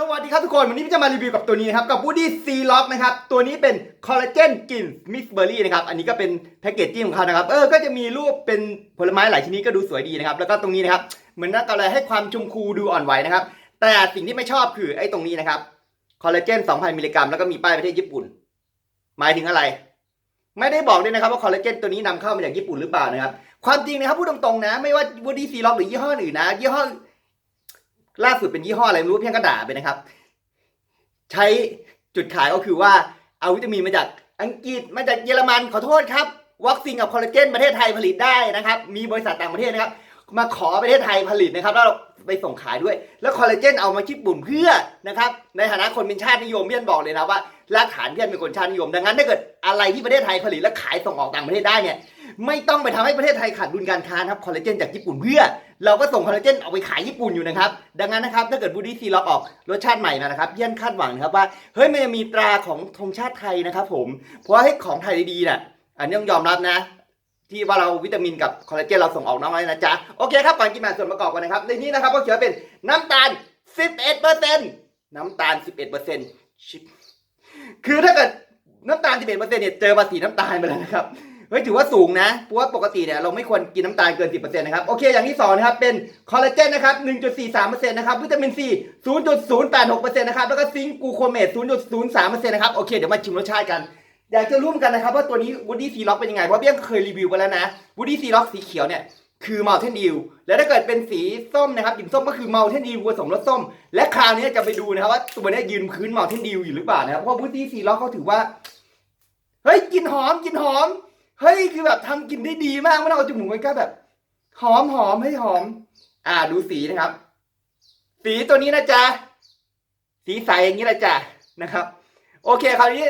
สวัสดีครับทุกคน วันนี้พี่จะมารีวิวกับตัวนี้นะครับ กับ Woody C Lock นะครับ ตัวนี้เป็นคอลลาเจนกลิ่นมิกซ์เบอร์รี่นะครับ อันนี้ก็เป็นแพคเกจจิ้งของเขานะครับ เออ ก็จะมีรูปเป็นผลไม้หลายชนิดก็ดูสวยดีนะครับ แล้วก็ตรงนี้นะครับ เหมือนนักอะไรให้ความชมพูดูอ่อนไหวนะครับ แต่สิ่งที่ไม่ชอบคือไอ้ตรงนี้นะครับคอลลาเจน 2,000 มิลลิกรัมแล้วก็มีป้ายประเทศญี่ปุ่น หมายถึงอะไร ไม่ได้บอกด้วยนะครับว่าคอลลาเจนตัวนี้นำเข้ามาจากญี่ปุ่นหรือเปล่านะครับ ความจริงนะครับพูดตรงๆนะ ไม่ว่า Woody C Lock หรือยี่ห้ออื่นนะยี่ห้อ ล่าสุดเป็นยี่ห้ออะไรไม่รู้เพียงก็ด่าไปนะครับ ใช้จุดขายก็คือว่าเอาวิตามินมาจากอังกฤษมาจากเยอรมันขอโทษครับ วัคซีนกับคอลลาเจนประเทศไทยผลิตได้นะครับ มีบริษัทต่างประเทศนะครับ มาขอประเทศไทยผลิตนะครับแล้วเราไปส่งขายด้วย แล้วคอลลาเจนเอามาญี่ปุ่นเพื่อนะครับในฐานะคนเป็นชาตินิยมเพี้ยนบอกเลยนะว่ารากฐานเพี้ยนเป็นคนชาตินิยม ดังนั้นถ้าเกิดอะไรที่ประเทศไทยผลิตและขายส่งออกต่างประเทศได้เนี่ย ไม่ต้องไปทำให้ประเทศไทยขาดดุลการค้าครับคอลลาเจนจากญี่ปุ่นเพื่อ เราก็ส่งคอลลาเจนเอาไปขายญี่ปุ่นอยู่นะครับ ดังนั้นนะครับถ้าเกิดบูดี้ซีล็อกออกรสชาติใหม่มานะครับเพี้ยนคาดหวังนะครับว่าเฮ้ยมันจะมีตราของธงชาติไทยนะครับผมเพราะให้ของไทยดีๆน่ะอันนี้ต้องยอมรับนะที่ว่าเราวิตามินกับคอลลาเจนเราส่งออกน้องไว้นะจ๊ะ โอเคครับก่อนกินมาส่วนประกอบกันนะครับ ในนี้นะครับก็เขียนเป็นน้ำตาล 11%น้ำตาล 11%ชิบคือถ้าเกิดน้ำตาล 11%เนี่ยเจอภาษีน้ำตาลไปแล้วนะครับ เฮ้ยถือว่าสูงนะ เพราะว่าปกติเนี่ยเราไม่ควรกินน้ำตาลเกิน 10%นะครับ โอเค อย่างที่สองนะครับ เป็นคอลลาเจนนะครับ 1.43%นะครับ วิตามินซี0.086%นะครับ แล้วก็ซิงค์กูโคเมต0.03%นะครับ โอเค เดี๋ยวมาชิมรสชาติกัน อยากจะรู้เหมือนกันนะครับว่าตัวนี้ Woody C Lock เป็นยังไง เพราะเบี้ยเคยรีวิวไปแล้วนะ Woody C Lock สีเขียวเนี่ยคือ Mountain Dew แล้วถ้าเกิดเป็นสีส้มนะครับกลิ่นส้มก็คือ Mountain Dew ผสมรสส้ม และคราวนี้จะไปดูนะครับว่าตัวนี้ยืนพื้น Mountain Dew อยู่หรือเปล่านะครับเพราะ Woody C Lock เขาถือว่าเฮ้ยกลิ่นหอมกลิ่นหอม เฮ้ยคือแบบทำกลิ่นได้ดีมากไม่ต้องเอาจมูกไว้ใกล้แบบ หอมหอมให้หอม อ่าดูสีนะครับ สีตัวนี้นะจ๊ะสีใสอย่างนี้แหละจ้ะนะครับ โอเคคราวนี้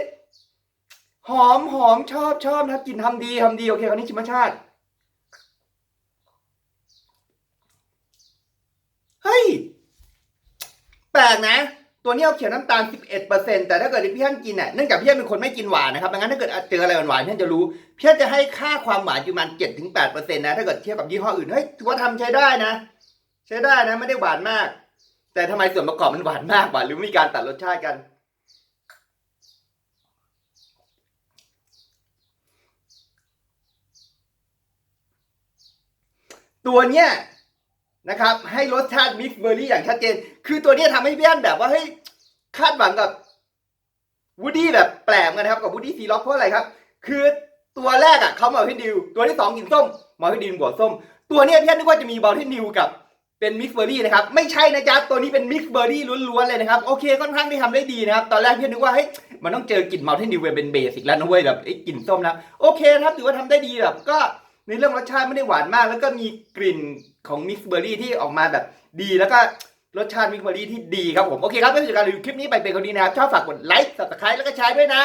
หอมหอมชอบชอบนะครับกลิ่นทำดีทำดีโอเคคราวนี้ชิมรสชาติเฮ้ยแปลกนะ ตัวนี้เอาเขียนน้ำตาล 11%แต่ถ้าเกิดพี่ท่านกินเนี่ยเนื่องจากพี่ท่านเป็นคนไม่กินหวานนะครับดังนั้นถ้าเกิดเจออะไรหวานๆพี่ท่านจะรู้พี่ท่านจะให้ค่าความหวานอยู่ประมาณ7-8%นะถ้าเกิดเทียบกับยี่ห้ออื่นเฮ้ยถือว่าทำใช้ได้นะ ใช้ได้นะไม่ได้หวานมาก แต่ทำไมส่วนประกอบมันหวานมากกว่าหรือมีการตัดรสชาติกันตัวเนี้ย นะครับ ให้รสชาติมิกซ์เบอร์รี่อย่างชัดเจน คือตัวนี้ยทำให้เพี่อนแบบว่าเฮ้ยคาดหวังกับวูดดี้แบบแปลกนกันนะครับกับวูดดี้ซีล็อกเพราะอะไรครับ คือตัวแรกอะเขามาให้ดิว ตัวที่สองกินส้มมาให้ดิวบวกส้ม ตัวนี้ยพี่อนนึกว่าจะมีบอลที่นิวกับเป็นมิกซ์เบอร์รี่นะครับไม่ใช่นะจ๊ะตัวนี้เป็นมิกซ์เบอร์รี่ล้วนๆเลยนะครับโอเคค่อนข้างที่ทำได้ดีนะครับตอนแรกพี่อนนึกว่าเฮ้ยมันต้องเจอกลิ่นเมาที่นิวเป็นเบสิกแล้วนะเว้ยแบบไอ้กลิ่นส้มนะโอเคนะครับถือว่าทำได้ดีแบบก็ ในเรื่องรสชาติไม่ได้หวานมาก แล้วก็มีกลิ่นของมิกซ์เบอร์รี่ที่ออกมาแบบดีแล้วก็รสชาติมิกซ์เบอร์รี่ที่ดีครับผม โอเคครับเพื่อนๆการรีวิวคลิปนี้ไปเป็นคนดีนะครับ ชอบฝากกดไลค์ติดตามแล้วก็แชร์ด้วยนะ